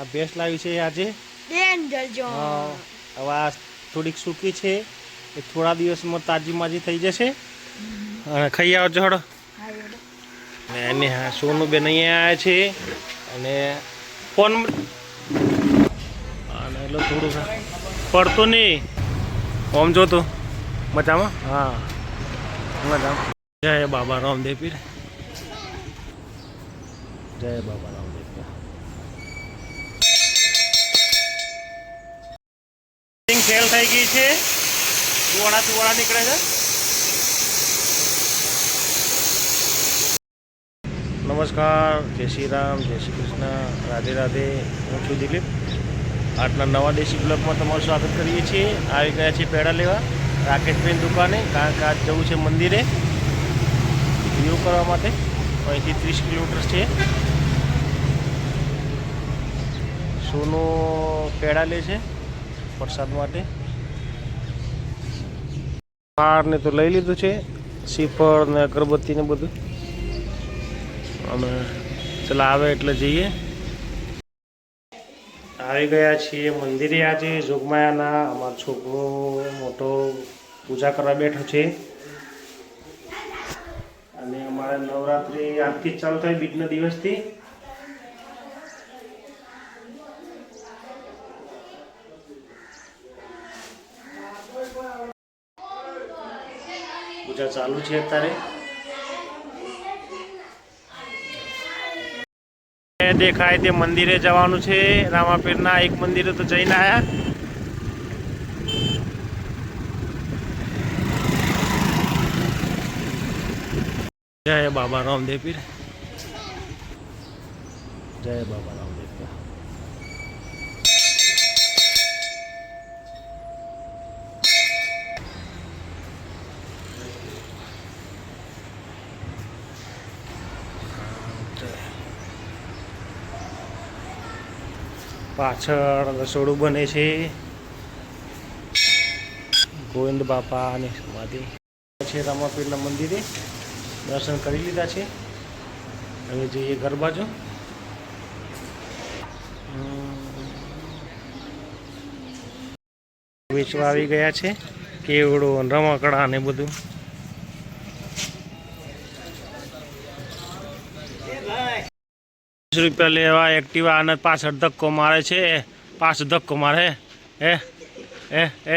આ ભેંસ લાવી છે આજે. ડેન્જર જો હા, હવે આ થોડીક સૂકી છે. એ થોડા દિવસમાં તાજી માજી થઈ જશે. અને ખાઈ આવજો હડો અને એને હા સોનું બેન અહીંયા આવ્યા છે. અને ફોન અને એટલે થોડું પડતો નહીં. ઓમ જોતો મજામાં? હા. મજામાં. જય બાબા રામદેવ પીર. જય બાબા રામદેવ પીર સેલ થઈ ગઈ છે. તુવાડા તુવાડા નીકળે છે. નમસ્કાર, જય શ્રી રામ, જય શ્રી કૃષ્ણ, રાધે રાધે. હું છું દિલીપ. આટલા નવા દેશી બ્લોકમાં તમારું સ્વાગત કરીએ છીએ. આવી ગયા છીએ પેડા લેવા રાકેશભાઈની દુકાને, કારણ કે આજ જવું છે મંદિરે. વ્યૂ કરવા માટે અહીંથી ત્રીસ કિલોમીટર છે. સોનું પેડા લે છે. વરસાદ માટે. ને તો લઈ લીધું છે શ્રીફળ ને અગરબત્તી ને બધું. અમે ચલા આવે એટલે જઈએ. આવી ગયા છીએ મંદિરે આજે, જોગમાયાના અમારો છોકરો મોટો પૂજા કરવા બેઠો છે. અને અમારે નવરાત્રિ આજથી જ ચાલુ થાય બીજના દિવસથી પૂજા ચાલુ છે અત્યારે. દેખાય તે મંદિરે જવાનું છે. રામાપીરના એક મંદિરે તો જઈને આયા. જય બાબા રામદેવ પીર. જય બાબા રામદેવ પીર પાછળ રસોડું બને છે. ગોવિંદ બાપાની સમાધિ. છે રામાપીરના મંદિરે. દર્શન કરી લીધા છે. હવે જઈએ ઘર બાજુ. વેચવા આવી ગયા છે. કેવડો રમકડા ને બધું. વીસ રૂપિયા લેવા, એક્ટિવા અને પાછળ ધક્કો મારે છે. પાછળ ધક્કો મારે. હે હે હે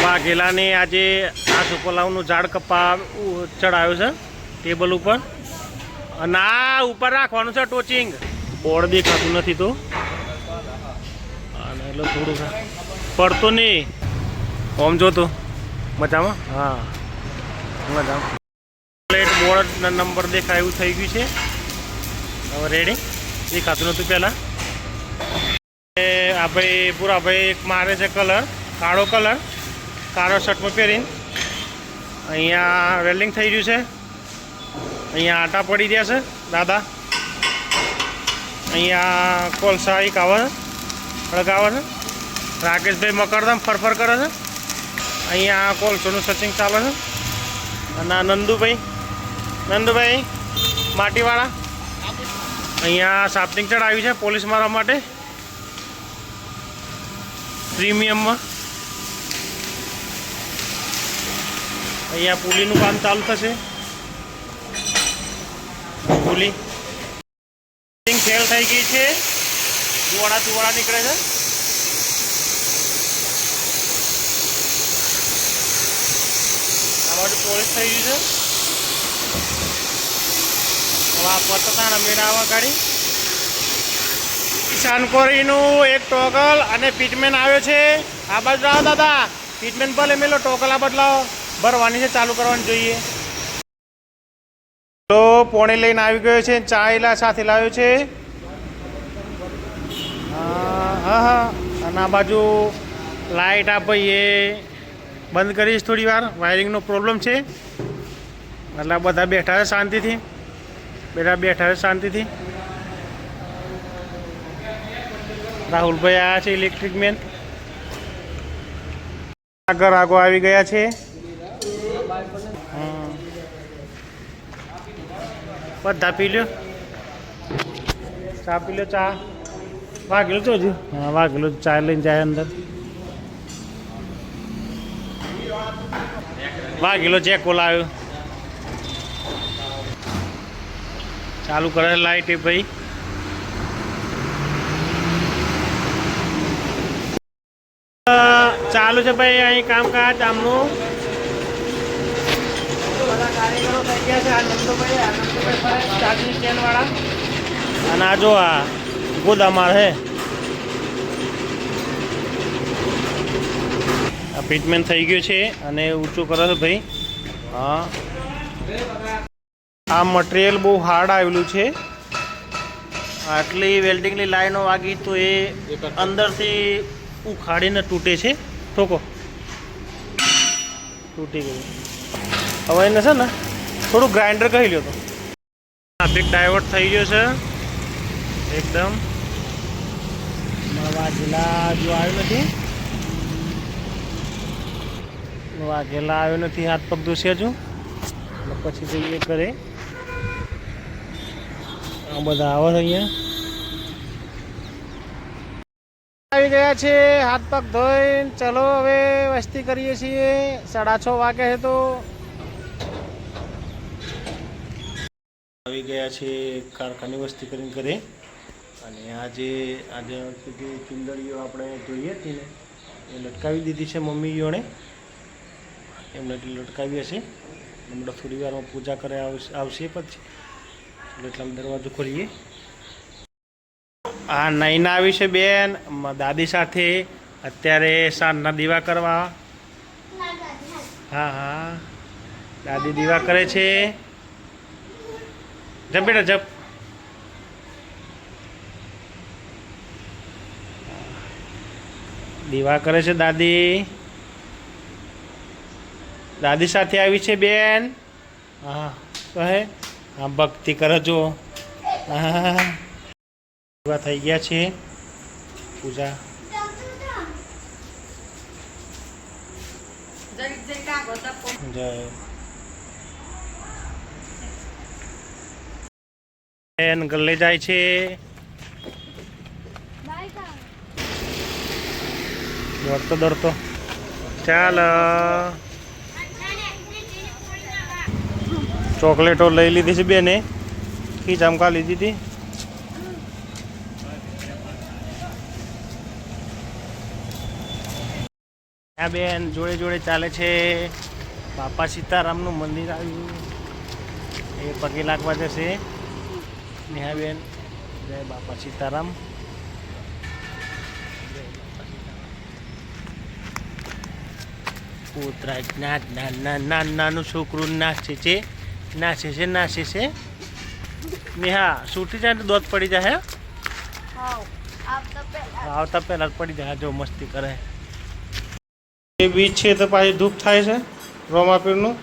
વાઘેલાને આજે આ સુપલાવનું ઝાડ કપા ચડાવ્યું છે, ટેબલ ઉપર. અને આ ઉપર રાખવાનું છે ટોચિંગ. બોર્ડ દેખાતું નથી તો. અને એટલે થોડું પડતું નહીં. ઓમ જોતું મજામાં? હા. મજામાં. પ્લેટ બોર્ડ નંબર દેખાય એવું થઈ ગયું છે. હવે રેડી દેખાતું નહોતું પહેલાં. એ આ ભાઈ, પૂરા ભાઈ મારે છે કલર કાળો કલર કાળો શર્ટમાં પહેરીને. અહીંયા વેલ્ડિંગ થઈ ગયું છે. અહીંયા આટા પડી રહ્યા છે, દાદા. અહીંયા કોલસા એક આવે છે સળગાવે છે. રાકેશભાઈ મકરદમ ફરફર કરે છે. અહીંયા કોલસોનું સચિંગ ચાલે છે. અને નંદુભાઈ નંદુભાઈ, માટીવાળા. અહીંયા સાપટિંગ ચડાવી છે પોલીસ મારવા માટે. પ્રીમિયમમાં. અહીંયા પુલીનું કામ ચાલુ થશે. પુલી. ફેલ થઈ ગઈ છે. ધુવાડા તુવાડા નીકળે છે. આ બાજુ પોલીસ થઈ ગયું છે. હવે આ પતતાના મેળાવા ગાડી કિસાન એક ટોકલ અને પીટમેન આવ્યો છે. આ બાજુ આવો દાદા. પીટમેન ભલે મેલો, ટોકલ આ બદલાવો ભરવાની છે, ચાલુ કરવાની જોઈએ. તો પોણે લઈને આવી ગયો છે ચાયલા સાથે લાવ્યો છે. હા હા અને આ બાજુ લાઇટ આ ભાઈ એ બંધ કરીશ થોડી વાર વાયરિંગનો પ્રોબ્લેમ છે. એટલે બધા બેઠા છે શાંતિથી. બેઠા બેઠા છે શાંતિથી. રાહુલભાઈ આવ્યા છે ઇલેક્ટ્રિક મેન આગળ આગો આવી ગયા છે. બધા પી લ્યો. ચા પી લો ચા. વાઘેલો તો હજુ? હા, વાગેલો ચા લઈને જાય અંદર. વાઘેલો ચેકો કોલાયો ચાલુ કરે લાઈટ એ ભાઈ. ચાલુ છે ભાઈ અહીં કામકાજ આમનું. અને આ જો આ ગોદામાર હે આ ફિટમેન્ટ થઈ ગયું છે અને ઊંચું કરો છે ભાઈ. હા. આ મટીરિયલ બહુ હાર્ડ આવેલું છે. આટલી વેલ્ડિંગની લાઈનો વાગી તો એ અંદરથી ઉખાડીને તૂટે છે. ઠોકો તૂટી ગયું. હવે એને છે ને થોડું ગ્રાઇન્ડર કહી લ્યો તો. ટ્રાફિક ડાયવર્ટ થઈ ગયો છે. એકદમ. વાઘેલા જો આવ્યો નથી. વાઘેલા આવ્યો નથી, હાથ પગ દુસ્યા છું પછી જઈએ કરે આ બધા આવે છે અહીંયા. આવી ગયા છે હાથ પગ ધોઈને. ચલો હવે વસ્તી કરીએ છીએ. સાડા છ વાગે છે તો. આવી ગયા છે કારખાની વસ્તી કરીને ઘરે. અને આજે આજે જે ચુંદડીઓ આપણે જોઈએ હતી ને એ લટકાવી દીધી છે મમ્મીઓને. એમને એટલે લટકાવી હશે હમણાં થોડી વારમાં પૂજા કરે આવશે આવશે પછી. દરવાજો ખોલીએ. આ નૈના આવી છે બેન. દાદી સાથે અત્યારે સાંજના દીવા કરવા. હા હા. દાદી દીવા કરે છે. જપ બેટા, જપ. દીવા કરે છે દાદી. દાદી સાથે આવી છે બેન. હા. કહે. હા ભક્તિ કરજો એવા થઈ ગયા છે. પૂજા. જય. ગલ્લે જાય છે. દોડતો દોડતો. ચાલ. ચોકલેટો લઈ લીધી છે બેને. ખી ચમકા લીધી હતી. આ બેન જોડે જોડે ચાલે છે. બાપા સીતારામનું મંદિર આવ્યું. એ પગે લાગવા જશે. નેહાબેન જય બાપા સીતારામ. કૂતરા નાનું છોકરું નાચે છે. નાચે છે નાચે છે. નેહા સૂટી જાય તો દોધ પડી જાય આવતા પહેલા જ. પડી જાય જો મસ્તી કરે. એ બીચ છે તો પાછી ધૂપ થાય છે રોમાપીરનું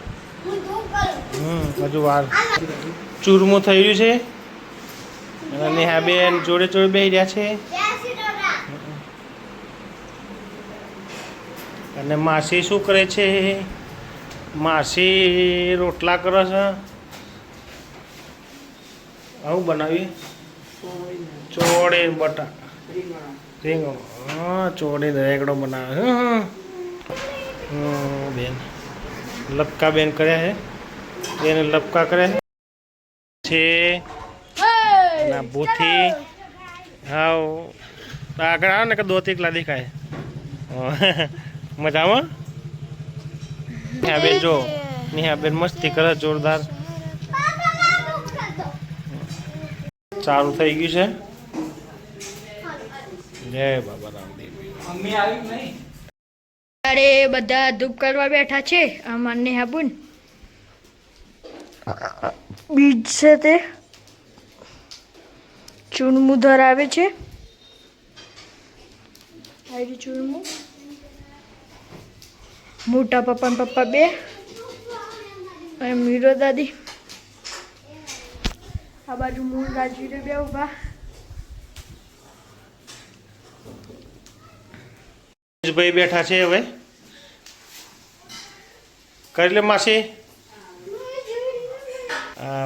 હમ હજુ વાર. ચૂરમું થઈ રહ્યું છે. અને નેહાબેન જોડે જોડે બે રહ્યા છે. અને માસી શું કરે છે? માસી રોટલા કરે છે. આવું બનાવી ચોળે બટા રીંગણો. હા ચોળે રેગડો બનાવે છે હા. બેન. લપકા બેન કર્યા છે. બેને લપકા કર્યા છે. ના ભૂથી. હાવ આગળ આવે ને કે દો તીકલા દેખાય મજામાં? બેન જો બેન મસ્તી કરે જોરદાર. સારું થઈ ગયું છે. જય બાબા રામદેવ. અરે બધા ધૂપ કરવા બેઠા છે અમાર નેહાબુન. બીજ છે તે. ચૂરમું ધરાવે છે. ચૂરમું? મોટા પપ્પા પપ્પા બે અને મીરો દાદી. આ બાજુ મૂળ રાજવીરે બે ઊભા ભાઈ બેઠા છે હવે. કરી લે માસી.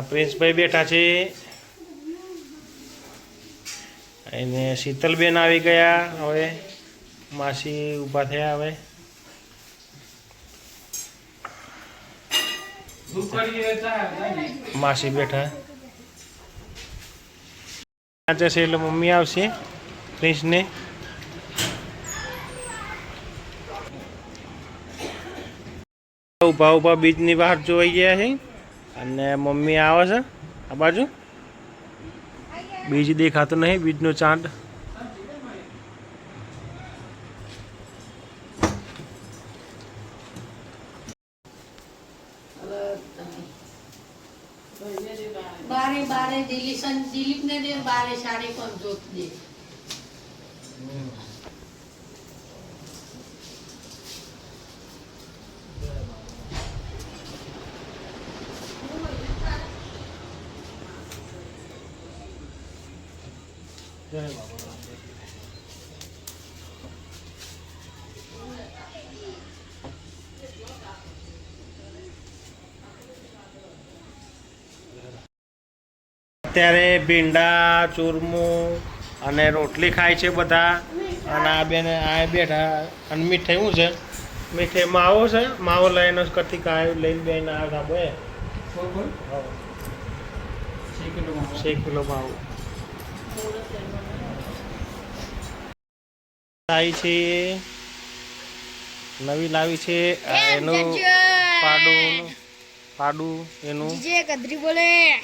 પ્રિન્સભાઈ બેઠા છે. એને શીતલબેન આવી ગયા હવે. માસી ઊભા થયા હવે. માસી બેઠા. ત્યાં જશે એટલે મમ્મી આવશે, પ્રિન્સને. ઊભા ઊભા બીજની બહાર જોઈ ગયા છે. અને મમ્મી આવે છે, આ બાજુ. બીજ દેખાતો નહીં, બીજનો ચાંદ. બારે સાડે પણ જોત દે અત્યારે ભીંડા ચૂરમું અને રોટલી ખાય છે બધા. અને આ બેન આ બેઠા અને મીઠાઈ શું છે? મીઠાઈ માવો છે. માવો લઈને કથી કાય લઈને બેન આ ખાબો એ કિલો માવો. લાવી છે. નવી લાવી છે. એનું પાડું પાડું એનું. જે કદરી બોલે.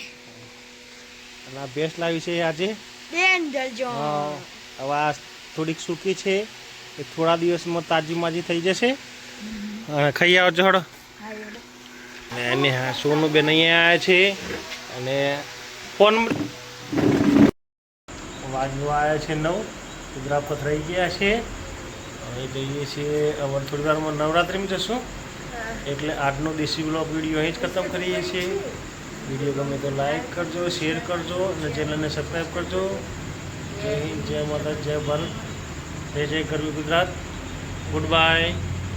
અને આ ભેંસ લાવી છે આજે. બેન જલજો હવે આ થોડીક સૂકી છે. એ થોડા દિવસમાં તાજી માજી થઈ જશે. અને ખાઈ આવજો હળો. અને એને હા સોનું બેન અહીંયા આવ્યા છે. અને ફોન વાજુ આવ્યા છે નવ. કુતરા પથરાઈ ગયા છે. હવે જઈએ છીએ હવે થોડી વારમાં નવરાત્રિમાં જશું. એટલે આજનો દેશી બ્લોગ વીડિયો અહીં જ ખતમ કરીએ છીએ. વીડિયો ગમે તો લાઈક કરજો શેર કરજો અને ચેનલને સબસ્ક્રાઈબ કરજો. જય હિન્દ, જય માતા જય ભારત, જય જય કરવી ગુજરાત. Good bye